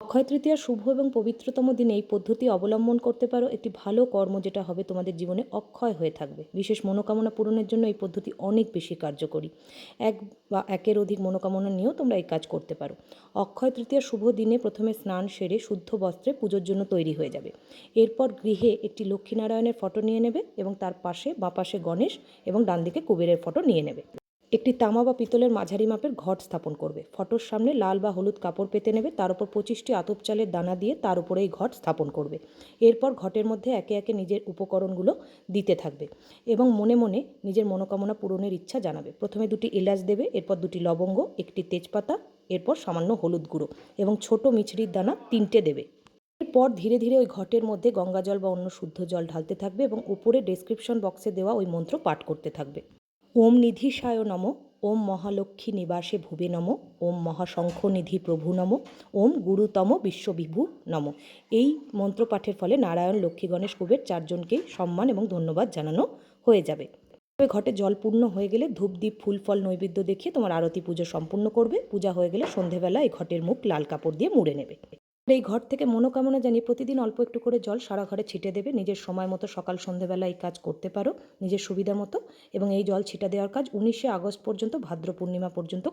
অক্ষয় তৃতীয়ার শুভ এবং পবিত্রতম দিনে এই পদ্ধতি অবলম্বন করতে পারো। একটি ভালো কর্ম যেটা হবে তোমাদের জীবনে অক্ষয় হয়ে থাকবে। বিশেষ মনোকামনা পূরণের জন্য এই পদ্ধতি অনেক বেশি কার্যকরী। এক বা একের অধিক মনোকামনা নিয়েও তোমরা এই কাজ করতে পারো। অক্ষয় তৃতীয়ার শুভ দিনে প্রথমে স্নান সেরে শুদ্ধ বস্ত্রে পুজোর জন্য তৈরি হয়ে যাবে। এরপর গৃহে একটি লক্ষ্মীনারায়ণের ফটো নিয়ে নেবে এবং তার পাশে বা পাশে গণেশ এবং ডান দিকে কুবেরের ফটো নিয়ে নেবে। একটি তামা বা পিতলের মাঝারি মাপের ঘট স্থাপন করবে। ফটোর সামনে লাল বা হলুদ কাপড় পেতে নেবে, তার উপর পঁচিশটি আতপ চালের দানা দিয়ে তার উপরে এই ঘট স্থাপন করবে। এরপর ঘটের মধ্যে একে একে নিজের উপকরণগুলো দিতে থাকবে এবং মনে মনে নিজের মনোকামনা পূরণের ইচ্ছা জানাবে। প্রথমে দুটি এলাচ দেবে, এরপর দুটি লবঙ্গ, একটি তেজপাতা, এরপর সামান্য হলুদ গুঁড়ো এবং ছোট মিছরির দানা তিনটে দেবে। এরপর ধীরে ধীরে ওই ঘটের মধ্যে গঙ্গা জল বা অন্য শুদ্ধ জল ঢালতে থাকবে এবং উপরে ডেসক্রিপশন বক্সে দেওয়া ওই মন্ত্র পাঠ করতে থাকবে। ওম নিধিশায় নম, ওম মহালক্ষ্মী নিবাসে ভুবে নম, ওম মহাশঙ্খ নিধি প্রভু নম, ওম গুরুতম বিশ্ববিভু নম। এই মন্ত্র পাঠের ফলে নারায়ণ, লক্ষ্মী, গণেশ, কুবের চারজনকেই সম্মান এবং ধন্যবাদ জানানো হয়ে যাবে। তবে ঘটে জল পূর্ণ হয়ে গেলে ধূপ দ্বীপ ফুল, ফল, নৈবেদ্য দেখিয়ে তোমার আরতি পুজো সম্পূর্ণ করবে। পূজা হয়ে গেলে সন্ধেবেলা এই ঘটের মুখ লাল কাপড় দিয়ে মুড়ে নেবে। এই ঘর থেকে মনোকামনা জানিয়ে প্রতিদিন অল্প একটু করে জল সারা ঘরে ছিটে দেবে। নিজের সময় মতো সকাল সন্ধেবেলা এই কাজ করতে পারো। নিজের সুবিধা মতো এবং এই জল ছিটা দেওয়ার কাজ উনিশে আগস্ট পর্যন্ত ভাদ্র পূর্ণিমা পর্যন্ত